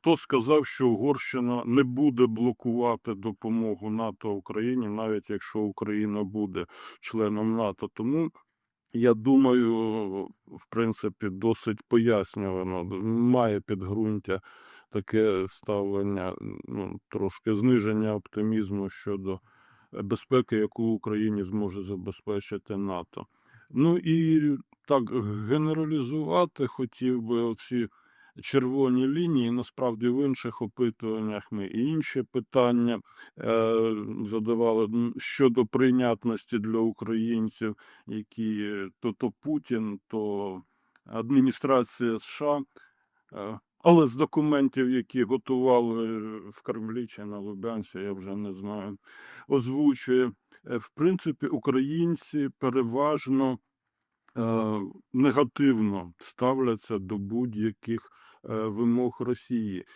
хто сказав, що Угорщина не буде блокувати допомогу НАТО Україні, навіть якщо Україна буде членом НАТО. Тому я думаю, в принципі, досить пояснювано, має підґрунтя таке ставлення, ну, трошки зниження оптимізму щодо безпеки, яку Україні зможе забезпечити НАТО. Ну і так генералізувати хотів би оці червоні лінії. Насправді в інших опитуваннях ми і інші питання е, задавали щодо прийнятності для українців, які е, то, то Путін, то адміністрація США. Е, але з документів, які готували в Кремлі чи на Лубянці, я вже не знаю, озвучує. Е, В принципі, українці переважно е, негативно ставляться до будь-яких е, вимог Росії.